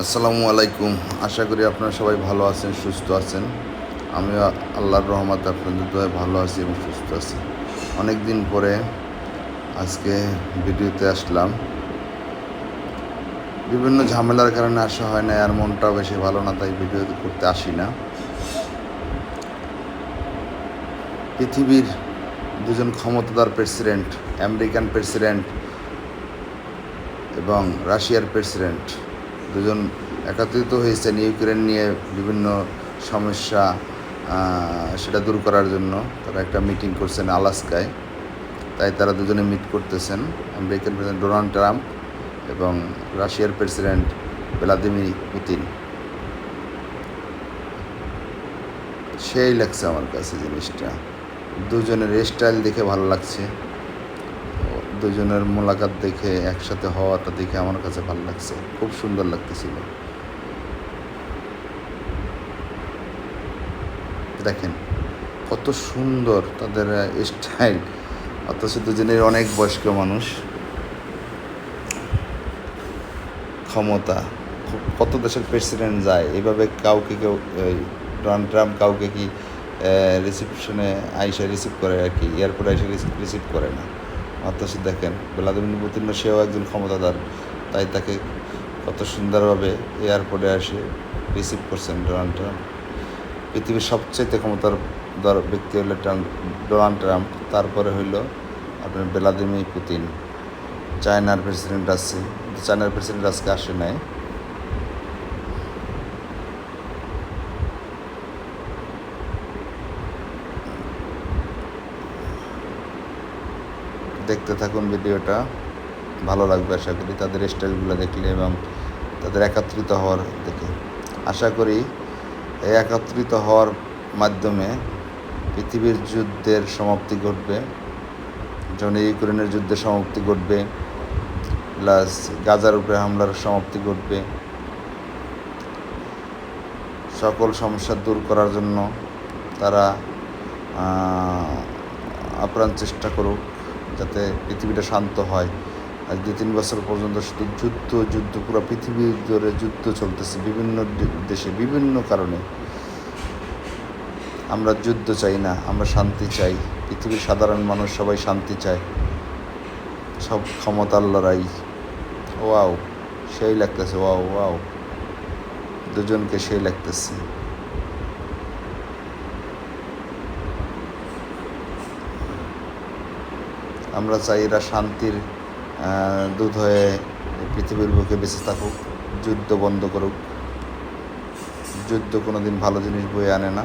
আসসালামু আলাইকুম। আশা করি আপনারা সবাই ভালো আছেন, সুস্থ আছেন। আমিও আল্লাহর রহমতে আপনাদের দোয়ায় ভালো আছি এবং সুস্থ আছি। অনেক দিন পরে আজকে ভিডিওতে আসলাম। বিভিন্ন ঝামেলার কারণে আসা হয় না আর মনটাও বেশি ভালো না, তাই ভিডিও করতে আসি না। পৃথিবীর দুজন ক্ষমতাদার প্রেসিডেন্ট, আমেরিকান প্রেসিডেন্ট এবং রাশিয়ার প্রেসিডেন্ট দুজন একত্রিত হয়েছেন ইউক্রেন নিয়ে বিভিন্ন সমস্যা সেটা দূর করার জন্য। তারা একটা মিটিং করছেন আলাস্কায়। তাই তারা দুজনে মিট করতেছেন। আমেরিকান প্রেসিডেন্ট ডোনাল্ড ট্রাম্প এবং রাশিয়ার প্রেসিডেন্ট ভ্লাদিমির পুতিন। সেই লাগছে আমার কাছে জিনিসটা। দুজনের স্টাইল দেখে ভালো লাগছে। দুজনের মোলাকাত দেখে, একসাথে হওয়াটা দেখে আমার কাছে ভালো লাগছে। খুব সুন্দর লাগতেছিল। দেখেন, কত সুন্দর তাদের স্টাইল। অথচ দুজনের অনেক বয়স্ক মানুষ। ক্ষমতা। কত দেশের প্রেসিডেন্ট যায়। এভাবে কাউকে কেউ ডোনাল্ড ট্রাম্প কাউকে কি রিসিপশনে আইসা রিসিভ করে আর কি? এয়ারপোর্টে এসে রিসিভ করে না। অথচ দেখেন, ভ্লাদিমির পুতিন সেও একজন ক্ষমতাদার তাই তাকে কত সুন্দরভাবে এয়ারপোর্টে আসে রিসিভ করছেন ডোনাল্ড ট্রাম্প। পৃথিবীর সবচেয়ে ক্ষমতার ব্যক্তি হলো ডোনাল্ড ট্রাম্প। তারপরে হইল আপনার ভ্লাদিমির পুতিন। চায়নার প্রেসিডেন্ট কিন্তু চায়নার প্রেসিডেন্ট আজকে আসে নাই। দেখতে থাকুন ভিডিওটা। ভালো লাগবে আশা করি তাদের স্টাইলগুলো দেখলে এবং তাদের একত্রিত হওয়ার দেখে আশা করি এই একত্রিত হওয়ার মাধ্যমে পৃথিবীর যুদ্ধের সমাপ্তি ঘটবে যেমন ইউক্রেনের যুদ্ধের সমাপ্তি ঘটবে, প্লাস গাজার উপরে হামলার সমাপ্তি ঘটবে। সকল সমস্যা দূর করার জন্য তারা আপ্রাণ চেষ্টা করুক। যাতে পৃথিবীটা শান্ত হয়। আজ দু তিন বছর পর্যন্ত শুধু যুদ্ধ যুদ্ধ, পুরো পৃথিবী ধরে যুদ্ধ চলতেছে বিভিন্ন দেশে, বিভিন্ন কারণে। আমরা যুদ্ধ চাই না, আমরা শান্তি চাই। পৃথিবীর সাধারণ মানুষ সবাই শান্তি চায়। সব ক্ষমতার লড়াই ওয়াও, সেই লাগতেছে, ওয়াও ওয়াও। দুজনকে সেই লাগতেছে। আমরা চাই এরা শান্তির দূত হয়ে পৃথিবীর বুকে বেঁচে থাকুক, যুদ্ধ বন্ধ করুক। যুদ্ধ কোনো দিন ভালো জিনিস বয়ে আনে না।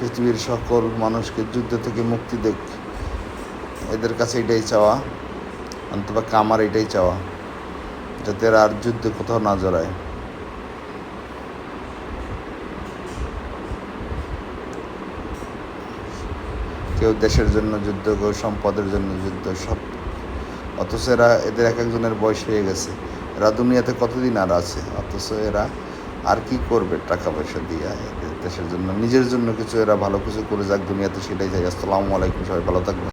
পৃথিবীর সকল মানুষকে যুদ্ধ থেকে মুক্তি দেখ। এদের কাছে এটাই চাওয়া অন্তত আমার এটাই চাওয়া, যাতে এরা আর যুদ্ধে কোথাও না জড়ায়। কেউ দেশের জন্য যুদ্ধ, কেউ সম্পদের জন্য যুদ্ধ, সব। অথচ এরা, এদের এক একজনের বয়স হয়ে গেছে। এরা দুনিয়াতে কতদিন আর আছে? অথচ এরা আর কি করবে টাকা পয়সা দিয়ে? দেশের জন্য, নিজের জন্য কিছু, এরা ভালো কিছু করে যাক, দুনিয়াতে সেটাই চাই। আসসালামু আলাইকুম, সবাই ভালো থাকবেন।